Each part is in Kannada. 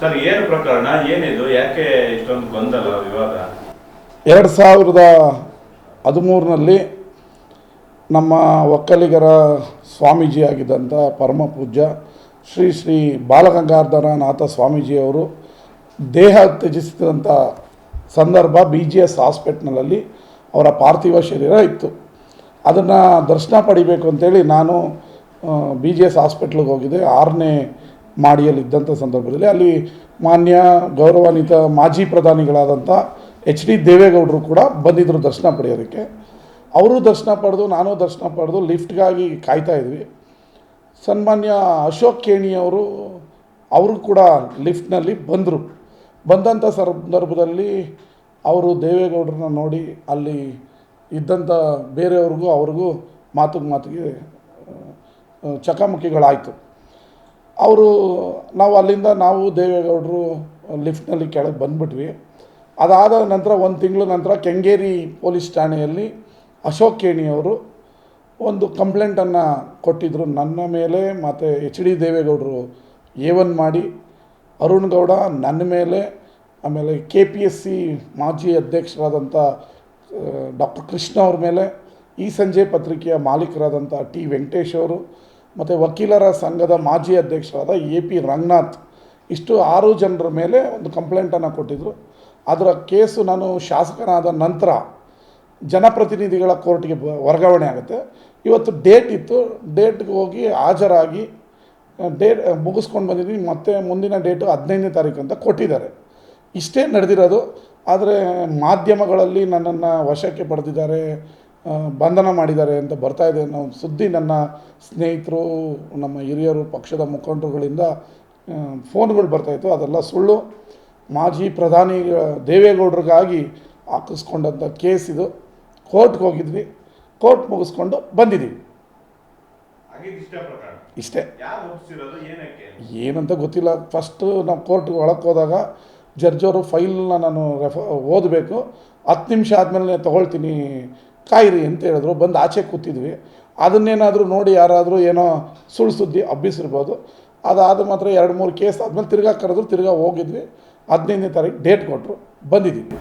ಸರ್, ಏನು ಪ್ರಕರಣ? ಏನಿದು? ಯಾಕೆ ಇಷ್ಟೊಂದು ಗೊಂದಲ ವಿವಾದ? ಎರಡು ಸಾವಿರದ ಹದಿಮೂರಿನಲ್ಲಿ ನಮ್ಮ ಒಕ್ಕಲಿಗರ ಸ್ವಾಮೀಜಿಯಾಗಿದ್ದಂಥ ಪರಮ ಪೂಜ್ಯ ಶ್ರೀ ಶ್ರೀ ಬಾಲಗಂಗಾಧರನಾಥ ಸ್ವಾಮೀಜಿಯವರು ದೇಹ ತ್ಯಜಿಸಿದಂಥ ಸಂದರ್ಭ ಬಿ ಜಿ ಎಸ್ ಹಾಸ್ಪಿಟ್ಲಲ್ಲಿ ಅವರ ಪಾರ್ಥಿವ ಶರೀರ ಇತ್ತು. ಅದನ್ನು ದರ್ಶನ ಪಡಿಬೇಕು ಅಂತೇಳಿ ನಾನು ಬಿ ಜಿ ಎಸ್ ಹಾಸ್ಪಿಟ್ಲಿಗೆ ಹೋಗಿದ್ದೆ. ಆರನೇ ಮಾಡಿಯಲ್ಲಿದ್ದಂಥ ಸಂದರ್ಭದಲ್ಲಿ ಅಲ್ಲಿ ಮಾನ್ಯ ಗೌರವಾನ್ವಿತ ಮಾಜಿ ಪ್ರಧಾನಿಗಳಾದಂಥ ಎಚ್ ಡಿ ದೇವೇಗೌಡರು ಕೂಡ ಬಂದಿದ್ದರು ದರ್ಶನ ಪಡೆಯೋದಕ್ಕೆ. ಅವರು ದರ್ಶನ ಪಡೆದು, ನಾನು ದರ್ಶನ ಪಡೆದು ಲಿಫ್ಟ್ಗಾಗಿ ಕಾಯ್ತಾ ಇದ್ವಿ. ಸನ್ಮಾನ್ಯ ಅಶೋಕ್ ಕೇಣಿಯವರು ಅವರು ಕೂಡ ಲಿಫ್ಟ್ನಲ್ಲಿ ಬಂದರು. ಬಂದಂಥ ಸಂದರ್ಭದಲ್ಲಿ ಅವರು ದೇವೇಗೌಡರನ್ನ ನೋಡಿ ಅಲ್ಲಿ ಇದ್ದಂಥ ಬೇರೆಯವ್ರಿಗೂ, ಅವ್ರಿಗೂ ಮಾತುಗೆ ಮಾತಿಗೆ ಚಕಮಕಿಗಳಾಯಿತು. ಅವರು, ನಾವು ಅಲ್ಲಿಂದ ನಾವು ದೇವೇಗೌಡರು ಲಿಫ್ಟ್ನಲ್ಲಿ ಕೆಳಗೆ ಬಂದ್ಬಿಟ್ವಿ. ಅದಾದ ನಂತರ ಒಂದು ತಿಂಗಳ ನಂತರ ಕೆಂಗೇರಿ ಪೊಲೀಸ್ ಠಾಣೆಯಲ್ಲಿ ಅಶೋಕ್ ಕೇಣಿಯವರು ಒಂದು ಕಂಪ್ಲೇಂಟನ್ನು ಕೊಟ್ಟಿದ್ದರು ನನ್ನ ಮೇಲೆ, ಮತ್ತು ಎಚ್ ಡಿ ದೇವೇಗೌಡರು ಎ ಒನ್ ಮಾಡಿ, ಅರುಣ್ ಗೌಡ ನನ್ನ ಮೇಲೆ, ಆಮೇಲೆ ಕೆ ಪಿ ಎಸ್ ಸಿ ಮಾಜಿ ಅಧ್ಯಕ್ಷರಾದಂಥ ಡಾಕ್ಟರ್ ಕೃಷ್ಣ ಅವ್ರ ಮೇಲೆ, ಈ ಸಂಜೆ ಪತ್ರಿಕೆಯ ಮಾಲೀಕರಾದಂಥ ಟಿ ವೆಂಕಟೇಶ್ ಅವರು ಮತ್ತು ವಕೀಲರ ಸಂಘದ ಮಾಜಿ ಅಧ್ಯಕ್ಷರಾದ ಎ ಪಿ ರಂಗನಾಥ್ ಇಷ್ಟು ಆರು ಜನರ ಮೇಲೆ ಒಂದು ಕಂಪ್ಲೇಂಟನ್ನು ಕೊಟ್ಟಿದ್ದರು ಅದರ ಕೇಸು ನಾನು ಶಾಸಕನಾದ ನಂತರ ಜನಪ್ರತಿನಿಧಿಗಳ ಕೋರ್ಟ್ಗೆ ಬ, ವರ್ಗಾವಣೆ ಆಗುತ್ತೆ. ಇವತ್ತು ಡೇಟ್ ಇತ್ತು. ಡೇಟ್ಗೆ ಹೋಗಿ ಹಾಜರಾಗಿ ಡೇಟ್ ಮುಗಿಸ್ಕೊಂಡು ಬಂದಿದ್ದೀನಿ. ಮತ್ತೆ ಮುಂದಿನ ಡೇಟು ಹದಿನೈದನೇ ತಾರೀಕು ಅಂತ ಕೊಟ್ಟಿದ್ದಾರೆ. ಇಷ್ಟೇ ನಡೆದಿರೋದು. ಆದರೆ ಮಾಧ್ಯಮಗಳಲ್ಲಿ ನನ್ನನ್ನು ವಶಕ್ಕೆ ಪಡೆದಿದ್ದಾರೆ. ಬಂಧನ ಮಾಡಿದ್ದಾರೆ ಅಂತ ಬರ್ತಾ ಇದೆ ನಾವು ಸುದ್ದಿ ನನ್ನ ಸ್ನೇಹಿತರು ನಮ್ಮ ಹಿರಿಯರು ಪಕ್ಷದ ಮುಖಂಡರುಗಳಿಂದ ಫೋನ್ಗಳು ಬರ್ತಾಯಿತ್ತು ಅದೆಲ್ಲ ಸುಳ್ಳು. ಮಾಜಿ ಪ್ರಧಾನಿ ದೇವೇಗೌಡರಿಗಾಗಿ ಹಾಕಿಸ್ಕೊಂಡಂಥ ಕೇಸ್ ಇದು. ಕೋರ್ಟ್ಗೆ ಹೋಗಿದ್ವಿ. ಕೋರ್ಟ್ ಮುಗಿಸ್ಕೊಂಡು ಬಂದಿದ್ದೀವಿ. ಇಷ್ಟೇ ಏನಂತ ಗೊತ್ತಿಲ್ಲ. ಫಸ್ಟು ನಾವು ಕೋರ್ಟ್ಗೆ ಒಳಕ್ಕೆ ಹೋದಾಗ ಜಡ್ಜವರು ಫೈಲ್ನ ನಾನು ರೆಫ ಓದಬೇಕು. ಹತ್ತು ನಿಮಿಷ ಆದಮೇಲೆ ತೊಗೊಳ್ತೀನಿ ಕಾಯಿರಿ ಅಂತ ಹೇಳಿದ್ರು ಬಂದು ಆಚೆ ಕೂತಿದ್ವಿ. ಅದನ್ನೇನಾದರೂ ನೋಡಿ ಯಾರಾದರೂ ಏನೋ ಸುಳ್ಳು ಸುದ್ದಿ ಹಬ್ಬಿಸಿರ್ಬೋದು ಅದಾದ ಮಾತ್ರ ಎರಡು ಮೂರು ಕೇಸ್ ಆದಮೇಲೆ ತಿರ್ಗಾ ಕರೆದ್ರು ತಿರ್ಗಾ ಹೋಗಿದ್ವಿ. ಹದಿನೈದನೇ ತಾರೀಕು ಡೇಟ್ ಕೊಟ್ಟರು ಬಂದಿದ್ದೀವಿ.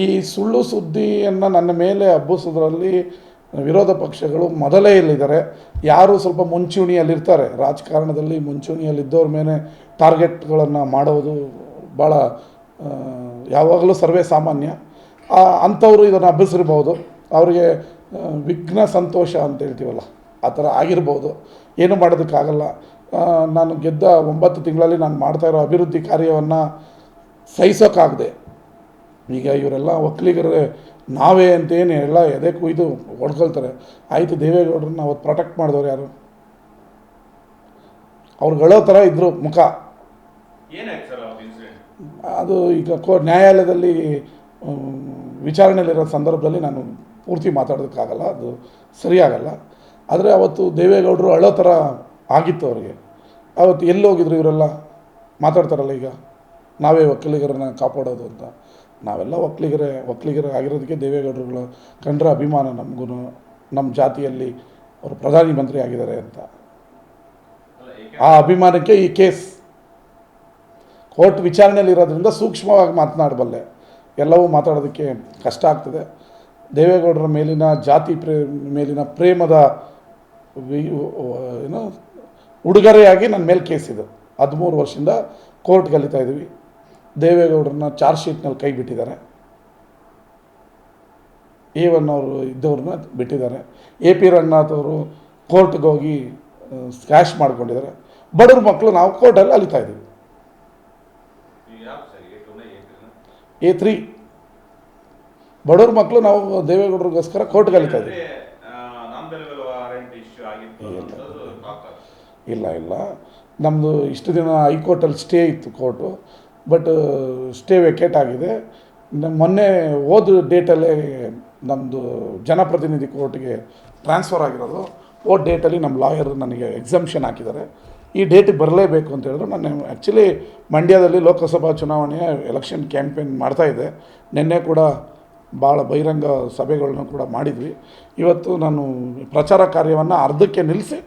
ಈ ಸುಳ್ಳು ಸುದ್ದಿಯನ್ನು ನನ್ನ ಮೇಲೆ ಹಬ್ಬಿಸೋದ್ರಲ್ಲಿ ವಿರೋಧ ಪಕ್ಷಗಳು ಮೊದಲೇ ಇಲ್ಲಿದ್ದಾರೆ. ಯಾರು ಸ್ವಲ್ಪ ಮುಂಚೂಣಿಯಲ್ಲಿರ್ತಾರೆ. ರಾಜಕಾರಣದಲ್ಲಿ ಮುಂಚೂಣಿಯಲ್ಲಿದ್ದವ್ರ ಮೇಲೆ ಟಾರ್ಗೆಟ್ಗಳನ್ನು ಮಾಡೋದು ಭಾಳ ಯಾವಾಗಲೂ ಸರ್ವೇ ಸಾಮಾನ್ಯ. ಅಂಥವರು ಇದನ್ನು ಅಭ್ಯಸಿರ್ಬೋದು ಅವರಿಗೆ ವಿಘ್ನ ಸಂತೋಷ ಅಂತ ಹೇಳ್ತೀವಲ್ಲ, ಆ ಥರ ಆಗಿರ್ಬೋದು. ಏನು ಮಾಡೋದಕ್ಕಾಗಲ್ಲ. ನಾನು ಗೆದ್ದ ಒಂಬತ್ತು ತಿಂಗಳಲ್ಲಿ ನಾನು ಮಾಡ್ತಾ ಇರೋ ಅಭಿವೃದ್ಧಿ ಕಾರ್ಯವನ್ನು ಸಹಿಸೋಕ್ಕಾಗದೆ ಈಗ ಇವರೆಲ್ಲ ಒಕ್ಕಲಿಗರೇ ನಾವೇ ಅಂತೇನು ಎಲ್ಲ ಎದೆ ಕುಯ್ದು ಹೊಡ್ಕೊಳ್ತಾರೆ. ಆಯಿತು ದೇವೇಗೌಡರನ್ನ ಅವತ್ತು ಪ್ರೊಟೆಕ್ಟ್ ಮಾಡಿದವ್ರು ಯಾರು? ಅವ್ರು ಹೇಳೋ ಥರ ಇದ್ದರು ಮುಖ. ಅದು ಈಗ ಕೋ ನ್ಯಾಯಾಲಯದಲ್ಲಿ ವಿಚಾರಣೆಯಲ್ಲಿರೋ ಸಂದರ್ಭದಲ್ಲಿ ನಾನು ಪೂರ್ತಿ ಮಾತಾಡೋದಕ್ಕಾಗಲ್ಲ ಅದು ಸರಿಯಾಗಲ್ಲ. ಆದರೆ ಅವತ್ತು ದೇವೇಗೌಡರು ಅಳೋ ಥರ ಆಗಿತ್ತು ಅವರಿಗೆ. ಅವತ್ತು ಎಲ್ಲಿ ಹೋಗಿದ್ರು ಇವರೆಲ್ಲ? ಮಾತಾಡ್ತಾರಲ್ಲ ಈಗ? ನಾವೇ ಒಕ್ಕಲಿಗರನ್ನ ಕಾಪಾಡೋದು ಅಂತ. ನಾವೆಲ್ಲ ಒಕ್ಕಲಿಗರೇ, ಒಕ್ಕಲಿಗರ ಆಗಿರೋದಕ್ಕೆ ದೇವೇಗೌಡರುಗಳು ಕಂಡ್ರೆ ಅಭಿಮಾನ ನಮಗೂ ನಮ್ಮ ಜಾತಿಯಲ್ಲಿ ಅವರು ಪ್ರಧಾನಿ ಮಂತ್ರಿ ಆಗಿದ್ದಾರೆ ಅಂತ. ಆ ಅಭಿಮಾನಕ್ಕೆ ಈ ಕೇಸ್. ಕೋರ್ಟ್ ವಿಚಾರಣೆಯಲ್ಲಿ ಇರೋದ್ರಿಂದ ಸೂಕ್ಷ್ಮವಾಗಿ ಮಾತನಾಡಬಲ್ಲೆ. ಎಲ್ಲವೂ ಮಾತಾಡೋದಕ್ಕೆ ಕಷ್ಟ ಆಗ್ತದೆ. ದೇವೇಗೌಡರ ಮೇಲಿನ ಜಾತಿ ಪ್ರೇ, ಮೇಲಿನ ಪ್ರೇಮದ ಏನು, ಉಡುಗೊರೆಯಾಗಿ ನನ್ನ ಮೇಲೆ ಕೇಸ್ ಇದು. ಹದಿಮೂರು ವರ್ಷದಿಂದ ಕೋರ್ಟ್ ಇದ್ದೀವಿ ದೇವೇಗೌಡರನ್ನ ಚಾರ್ಜ್ ಶೀಟ್ನಲ್ಲಿ ಕೈ ಬಿಟ್ಟಿದ್ದಾರೆ. ಎ ಅವರು ಇದ್ದವ್ರನ್ನ ಬಿಟ್ಟಿದ್ದಾರೆ. ಎ ಪಿ ರಂಗನಾಥ್ ಅವರು ಕೋರ್ಟ್ಗೆ ಹೋಗಿ ಸ್ಕ್ಯಾಶ್ ಮಾಡ್ಕೊಂಡಿದ್ದಾರೆ. ಬಡವ್ರ ಮಕ್ಕಳು ನಾವು ಕೋರ್ಟಲ್ಲಿ ಅಲಿತಾ ಇದ್ದೀವಿ. ಎ ತ್ರೀ ಬಡವ್ರ ಮಕ್ಕಳು ನಾವು ದೇವೇಗೌಡರಿಗೋಸ್ಕರ ಕೋರ್ಟ್ಗೆ ಅಲಿತಾ ಇದ್ದೀವಿ. ಇಲ್ಲ ಇಲ್ಲ. ನಮ್ಮದು ಇಷ್ಟು ದಿನ ಹೈಕೋರ್ಟಲ್ಲಿ ಸ್ಟೇ ಇತ್ತು ಕೋರ್ಟು. ಬಟ್ ಸ್ಟೇ ವೆಕೇಟ್ ಆಗಿದೆ. ಮೊನ್ನೆ ಹೋದ ಡೇಟಲ್ಲೇ ನಮ್ಮದು ಜನಪ್ರತಿನಿಧಿ ಕೋರ್ಟ್ಗೆ ಟ್ರಾನ್ಸ್ಫರ್ ಆಗಿರೋದು. ಹೋದ ಡೇಟಲ್ಲಿ ನಮ್ಮ ಲಾಯರ್ ನನಗೆ ಎಕ್ಸಮ್ಷನ್ ಹಾಕಿದ್ದಾರೆ. ಈ ಡೇಟಿಗೆ ಬರಲೇಬೇಕು ಅಂತ ಹೇಳಿದ್ರು. ನಾನು ಆ್ಯಕ್ಚುಲಿ ಮಂಡ್ಯದಲ್ಲಿ ಲೋಕಸಭಾ ಚುನಾವಣೆಯ ಎಲೆಕ್ಷನ್ ಕ್ಯಾಂಪೇನ್ ಮಾಡ್ತಾ ಇದೆ. ನಿನ್ನೆ ಕೂಡ ಭಾಳ ಬಹಿರಂಗ ಸಭೆಗಳನ್ನ ಕೂಡ ಮಾಡಿದ್ವಿ. ಇವತ್ತು ನಾನು ಪ್ರಚಾರ ಕಾರ್ಯವನ್ನು ಅರ್ಧಕ್ಕೆ ನಿಲ್ಲಿಸಿ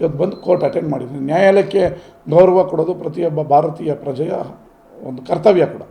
ಇವತ್ತು ಬಂದು ಕೋರ್ಟ್ ಅಟೆಂಡ್ ಮಾಡಿದ್ದೀನಿ. ನ್ಯಾಯಾಲಯಕ್ಕೆ ಗೌರವ ಕೊಡೋದು ಪ್ರತಿಯೊಬ್ಬ ಭಾರತೀಯ ಪ್ರಜೆಯ ಒಂದು ಕರ್ತವ್ಯ ಕೂಡ.